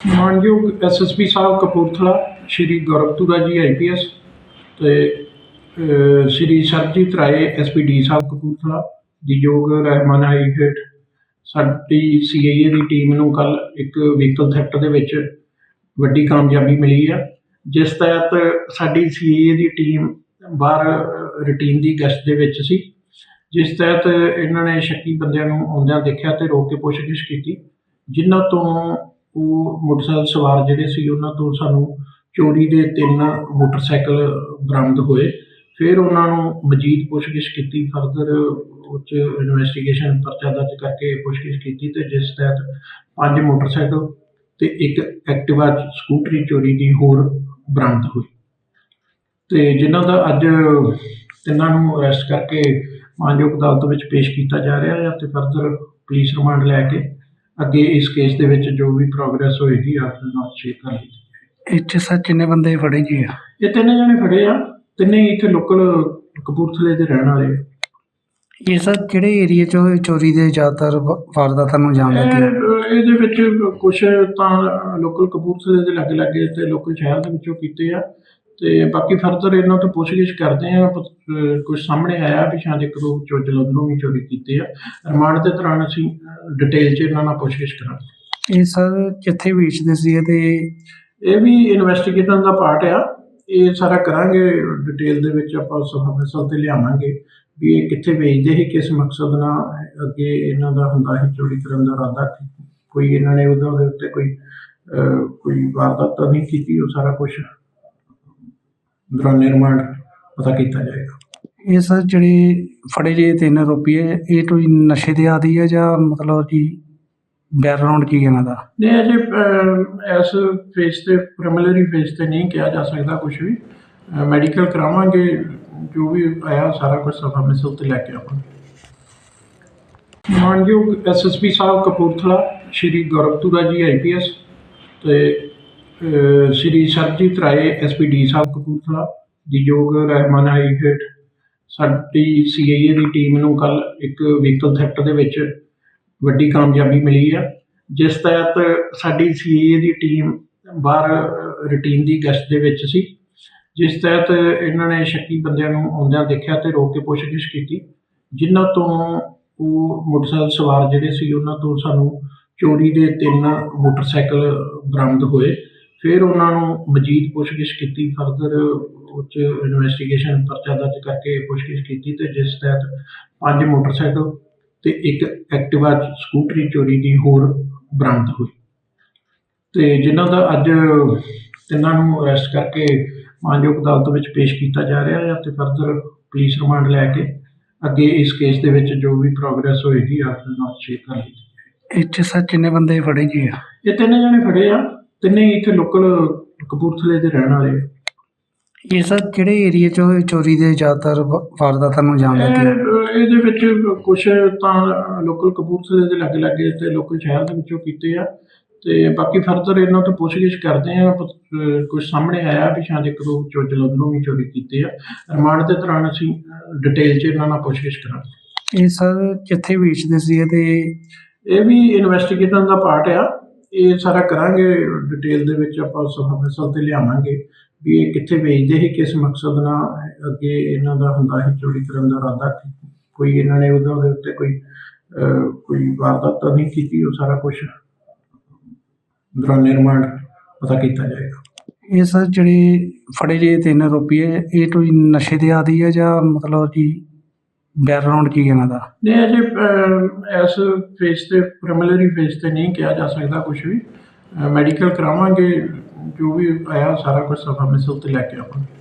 ਮਾਨਯੋਗ ਐਸਐਸਪੀ ਸਾਹਿਬ ਕਪੂਰਥਲਾ ਸ਼੍ਰੀ ਗੌਰਵ ਤੁਰਾ ਜੀ ਆਈਪੀਐਸ ਤੇ ਅਹ, ਸ਼੍ਰੀ ਸਰਜੀਤ ਰਾਏ ਐਸਪੀਡੀ ਸਾਹਿਬ ਕਪੂਰਥਲਾ ਦੀ ਯੋਗ ਰਹਿਮਾਨਾਈ ਹੇਠ ਸਾਡੀ ਸੀਆਈਏ ਦੀ ਟੀਮ ਨੂੰ ਕੱਲ ਇੱਕ ਵਹੀਕਲ ਥੈਫਟ ਦੇ ਵਿੱਚ ਵੱਡੀ ਕਾਮਯਾਬੀ ਮਿਲੀ ਆ। ਜਿਸ ਤਹਿਤ ਸਾਡੀ ਸੀਆਈਏ ਦੀ ਟੀਮ ਬਾਹਰ ਰੂਟੀਨ ਦੀ ਗਸ਼ਤ ਦੇ ਵਿੱਚ ਸੀ। ਜਿਸ ਤਹਿਤ ਇਹਨਾਂ ਨੇ ਸ਼ੱਕੀ ਬੰਦਿਆਂ ਨੂੰ ਆਉਂਦਿਆਂ ਦੇਖਿਆ ਤੇ ਰੋਕ ਕੇ ਪੁੱਛਗਿੱਛ ਕੀਤੀ ਜਿਨ੍ਹਾਂ ਤੋਂ ਉਹ ਮੋਟਰਸਾਈਕਲ ਸਵਾਰ ਜਿਹੜੇ ਸੀ ਉਹਨਾਂ ਤੋਂ ਸਾਨੂੰ ਚੋਰੀ ਦੇ ਤਿੰਨ ਮੋਟਰਸਾਈਕਲ ਬਰਾਮਦ ਹੋਏ। ਫਿਰ ਉਹਨਾਂ ਨੂੰ ਮਜ਼ੀਦ ਪੁੱਛਗਿੱਛ ਕੀਤੀ, ਫਰਦਰ ਉੱਚ ਇਨਵੈਸਟੀਗੇਸ਼ਨ ਪਰਚਾ ਦਰਜ ਕਰਕੇ ਪੁੱਛਗਿੱਛ ਕੀਤੀ ਅਤੇ ਜਿਸ ਤਹਿਤ ਪੰਜ ਮੋਟਰਸਾਈਕਲ ਅਤੇ ਇੱਕ ਐਕਟਿਵਾ ਸਕੂਟਰੀ ਚੋਰੀ ਦੀ ਹੋਰ ਬਰਾਮਦ ਹੋਈ। ਅਤੇ ਜਿਨ੍ਹਾਂ ਦਾ ਅੱਜ ਤਿੰਨਾਂ ਨੂੰ ਅਰੈਸਟ ਕਰਕੇ ਮਾਨਯੋਗ ਅਦਾਲਤ ਵਿੱਚ ਪੇਸ਼ ਕੀਤਾ ਜਾ ਰਿਹਾ ਹੈ ਅਤੇ ਫਰਦਰ ਪੁਲਿਸ ਰਿਮਾਂਡ ਲੈ ਕੇ ਅੱਗੇ ਇਸ ਕੇਸ ਦੇ ਵਿੱਚ ਜੋ ਵੀ ਪ੍ਰੋਗਰੈਸ ਹੋਏਗੀ ਆਪ ਨਾਲ ਸ਼ੇਅਰ ਕਰ ਲਈ ਇੱਥੇ ਸਰ ਕਿੰਨੇ ਬੰਦੇ ਫੜੇ ਜੀ ਆ? ਇਹ ਤਿੰਨੇ ਜਣੇ ਫੜੇ ਆ। ਤਿੰਨੇ ਹੀ ਇੱਥੇ ਲੋਕਲ ਕਪੂਰਥਲੇ ਦੇ ਰਹਿਣ ਵਾਲੇ ਆ। ਇਹ ਸਰ ਕਿਹੜੇ ਏਰੀਆ 'ਚ ਚੋਰੀ ਦੇ ਜ਼ਿਆਦਾਤਰ ਵਾ- ਵਾਰਦਾਤਾਂ ਨੂੰ ਅੰਜਾਮ ਦਿੰਦੇ ਆ? ਇਹ ਇਹਦੇ ਵਿੱਚ ਕੁਝ ਤਾਂ ਲੋਕਲ ਕਪੂਰਥਲੇ ਦੇ ਲਾਗੇ ਲਾਗੇ ਤੇ ਲੋਕਲ ਸ਼ਹਿਰ ਦੇ ਵਿੱਚੋਂ ਕੀਤੇ ਆ। ਤੇ ਬਾਕੀ ਫਰਦਰ ਇਹਨਾਂ ਤੋਂ ਪੁੱਛਗਿੱਛ ਕਰਦੇ ਆ ਕੁਝ ਸਾਹਮਣੇ ਆਇਆ ਵੀ ਸ਼ਾਇਦ ਇੱਕ ਦੋ ਚੋ ਜਲੰਧਰੋਂ ਵੀ ਚੋਰੀ ਕੀਤੇ ਆ। ਰਿਮਾਂਡ ਦੇ ਦੌਰਾਨ ਅਸੀਂ ਡਿਟੇਲ 'ਚ ਇਹਨਾਂ ਨਾਲ ਪੁੱਛਗਿੱਛ ਕਰਾਂਗੇ। ਇਹ ਸਰ ਕਿੱਥੇ ਵੇਚਦੇ ਸੀ ਤੇ? ਇਹ ਵੀ ਇਨਵੈਸਟੀਗੇਟਰ ਦਾ ਪਾਰਟ ਆ। ਇਹ ਸਾਰਾ ਕਰਾਂਗੇ ਡਿਟੇਲ ਦੇ ਵਿੱਚ ਆਪਾਂ ਮਿਸਲ ਤੇ ਲਿਆਵਾਂਗੇ ਵੀ ਇਹ ਕਿੱਥੇ ਵੇਚਦੇ ਸੀ ਕਿਸ ਮਕਸਦ ਨਾਲ ਅੱਗੇ ਇਹਨਾਂ ਦਾ ਹੁੰਦਾ ਸੀ ਚੋਰੀ ਕਰਨ ਦਾ ਇਰਾਦਾ ਕੋਈ ਇਹਨਾਂ ਨੇ ਉਹਦੇ ਉੱਤੇ ਕੋਈ ਕੋਈ ਵਾਰਦਾਤ ਤਾਂ ਨਹੀਂ ਕੀਤੀ ਉਹ ਸਾਰਾ ਕੁਝ ਦੌਰਾਨ ਨਿਰਮਾਣ ਪਤਾ ਕੀਤਾ ਜਾਏਗਾ। ਇਹ ਸਰ ਜਿਹੜੇ ਫੜੇ ਜੇ ਤਿੰਨ ਰੁਪਏ ਇਹ ਕੋਈ ਨਸ਼ੇ ਦੇ ਆਦੀ ਹੈ ਜਾਂ ਮਤਲਬ ਕਿ ਬੈਕਗ੍ਰਾਉਂਡ ਕੀ ਇਹਨਾਂ ਦਾ? ਨਹੀਂ ਅਜੇ ਅਹ, ਇਸ ਫੇਸ ਤੇ ਪ੍ਰੀਲਿਮਿਨਰੀ ਫੇਸ ਤੇ ਨਹੀਂ ਕਿਹਾ ਜਾ ਸਕਦਾ ਕੁਝ ਵੀ। ਮੈਡੀਕਲ ਕਰਾਵਾਂਗੇ ਜੋ ਵੀ ਆਇਆ ਸਾਰਾ ਕੁਝ ਸਫਾ ਮਿਸਲ ਤੇ ਲੈ ਕੇ ਆਵਾਂਗੇ। ਮਾਨਯੋਗ ਐਸਐਸਪੀ ਸਾਹਿਬ ਕਪੂਰਥਲਾ ਸ਼੍ਰੀ ਗੌਰਵ ਤੁਰਾ ਜੀ ਆਈਪੀਐਸ ਤੇ ਸ਼੍ਰੀ ਸਰਜੀਤ ਰਾਏ ਐਸਪੀਡੀ ਸਾਹਿਬ ਕਪੂਰਥਲਾ ਦੀ ਯੋਗ ਰਹਿਮਾਨਾਈ ਹੇਠ ਸਾਡੀ ਸੀਆਈਏ ਦੀ ਟੀਮ ਨੂੰ ਕੱਲ ਇੱਕ ਵਹੀਕਲ ਥੈਫਟ ਦੇ ਵਿੱਚ ਵੱਡੀ ਕਾਮਯਾਬੀ ਮਿਲੀ ਆ ਜਿਸ ਤਹਿਤ ਸਾਡੀ ਸੀਏ ਦੀ ਟੀਮ ਬਾਹਰ ਰੂਟੀਨ ਦੀ ਗਸ਼ਤ ਦੇ ਵਿੱਚ ਸੀ। ਜਿਸ ਤਹਿਤ ਇਹਨਾਂ ਨੇ ਸ਼ੱਕੀ ਬੰਦਿਆਂ ਨੂੰ ਆਉਂਦਿਆਂ ਦੇਖਿਆ ਤੇ ਰੋਕ ਕੇ ਪੁੱਛਗਿੱਛ ਕੀਤੀ। ਜਿਨ੍ਹਾਂ ਤੋਂ ਉਹ ਮੋਟਰਸਾਈਕਲ ਸਵਾਰ ਜਿਹੜੇ ਸੀ, ਉਹਨਾਂ ਤੋਂ ਸਾਨੂੰ ਚੋਰੀ ਦੇ ਤਿੰਨ ਮੋਟਰਸਾਈਕਲ ਬਰਾਮਦ ਹੋਏ। ਫਿਰ ਉਹਨਾਂ ਨੂੰ ਮਜ਼ੀਦ ਪੁੱਛਗਿੱਛ ਕੀਤੀ ਫਰਦਰ ਉੱਚ ਇਨਵੈਸਟੀਗੇਸ਼ਨ ਪਰਚਾ ਦਰਜ ਕਰਕੇ ਪੁੱਛਗਿੱਛ ਕੀਤੀ ਤੇ ਜਿਸ ਤਹਿਤ ਪੰਜ ਮੋਟਰਸਾਈਕਲ ਤੇ ਇੱਕ ਐਕਟਿਵਾ ਸਕੂਟਰੀ ਚੋਰੀ ਦੀ ਹੋਰ ਬਰਾਮਦ ਹੋਈ। ਤੇ ਜਿਨ੍ਹਾਂ ਦਾ ਅੱਜ ਤਿੰਨਾਂ ਨੂੰ ਅਰੈਸਟ ਕਰਕੇ ਮਾਨਯੋਗ ਅਦਾਲਤ ਵਿੱਚ ਪੇਸ਼ ਕੀਤਾ ਜਾ ਰਿਹਾ ਹੈ ਤੇ ਫਰਦਰ ਪੁਲਿਸ ਰਿਮਾਂਡ ਲੈ ਕੇ ਅੱਗੇ ਇਸ ਕੇਸ ਦੇ ਵਿੱਚ ਜੋ ਵੀ ਪ੍ਰੋਗਰੈਸ ਹੋਏਗੀ ਆਪ ਨਾਲ ਸ਼ੇਅਰ ਕਰ ਲਈ ਇੱਥੇ ਸਰ ਕਿੰਨੇ ਬੰਦੇ ਫੜੇ ਜੀ ਆ? ਇਹ ਤਿੰਨੇ ਜਣੇ ਫੜੇ ਆ। ਤਿੰਨੇ ਹੀ ਇੱਥੇ ਲੋਕਲ ਕਪੂਰਥਲੇ ਦੇ ਰਹਿਣ ਵਾਲੇ ਆ। ਇਹ ਸਰ ਕਿਹੜੇ ਏਰੀਆ 'ਚ ਚੋਰੀ ਦੇ ਜ਼ਿਆਦਾਤਰ ਵਾ- ਵਾਰਦਾਤਾਂ ਨੂੰ ਅੰਜਾਮ ਦਿੰਦੇ ਆ ਇਹ ਇਹਦੇ ਵਿੱਚ ਕੁਝ ਤਾਂ ਲੋਕਲ ਕਪੂਰਥਲੇ ਦੇ ਲਾਗੇ ਲਾਗੇ ਤੇ ਲੋਕਲ ਸ਼ਹਿਰ ਦੇ ਵਿੱਚੋਂ ਕੀਤੇ ਆ। ਤੇ ਬਾਕੀ ਫਰਦਰ ਇਹਨਾਂ ਤੋਂ ਪੁੱਛਗਿੱਛ ਕਰਦੇ ਆ ਕੁਝ ਸਾਹਮਣੇ ਆਇਆ ਵੀ ਸ਼ਾਇਦ ਇੱਕ ਦੋ ਚੋ ਜਲੰਧਰੋਂ ਵੀ ਚੋਰੀ ਕੀਤੇ ਆ। ਰਿਮਾਂਡ ਦੇ ਦੌਰਾਨ ਅਸੀਂ ਡਿਟੇਲ 'ਚ ਇਹਨਾਂ ਨਾਲ ਪੁੱਛਗਿੱਛ ਕਰਾਂਗੇ। ਇਹ ਸਰ ਕਿੱਥੇ ਵੇਚਦੇ ਸੀ ਤੇ? ਇਹ ਵੀ ਇਨਵੈਸਟੀਗੇਟਰ ਦਾ ਪਾਰਟ ਆ। ਇਹ ਸਾਰਾ ਕਰਾਂਗੇ ਡਿਟੇਲ ਦੇ ਵਿੱਚ ਆਪਾਂ ਸਫਾ ਤੇ ਲਿਆਵਾਂਗੇ ਵੀ ਇਹ ਕਿੱਥੇ ਵੇਚਦੇ ਸੀ, ਕਿਸ ਮਕਸਦ ਨਾਲ ਅੱਗੇ ਇਹਨਾਂ ਦਾ ਹੁੰਦਾ ਸੀ, ਚੋਰੀ ਕਰਨ ਦਾ ਇਰਾਦਾ ਕੋਈ ਇਹਨਾਂ ਨੇ ਉਹਦੇ ਦੇ ਉੱਤੇ ਕੋਈ ਕੋਈ ਵਾਰਦਾਤ ਤਾਂ ਨਹੀਂ ਕੀਤੀ, ਉਹ ਸਾਰਾ ਕੁਝ ਦੌਰਾਨ ਨਿਰਮਾਣ ਪਤਾ ਕੀਤਾ ਜਾਏਗਾ। ਇਹ ਸਰ ਜਿਹੜੇ ਫੜੇ ਜੇ ਤਿੰਨ ਰੁਪਏ ਇਹ ਕੋਈ ਨਸ਼ੇ ਦੇ ਆਦੀ ਹੈ ਜਾਂ ਮਤਲਬ ਕਿ ਬੈਕਗ੍ਰਾਉਂਡ ਕੀ ਹੈ ਇਹਨਾਂ ਦਾ? ਨਹੀਂ ਅਜੇ ਅਹ, ਇਸ ਫੇਸ ਤੇ ਪ੍ਰੀਲਿਮਿਨਰੀ ਫੇਸ ਤੇ ਨਹੀਂ ਕਿਹਾ ਜਾ ਸਕਦਾ ਕੁਝ ਵੀ। ਮੈਡੀਕਲ ਕਰਾਵਾਂਗੇ ਜੋ ਵੀ ਆਇਆ ਸਾਰਾ ਕੁਝ ਸਫਾ ਮਿਸਲ ਤੇ ਲੈ ਕੇ ਆਵਾਂਗੇ।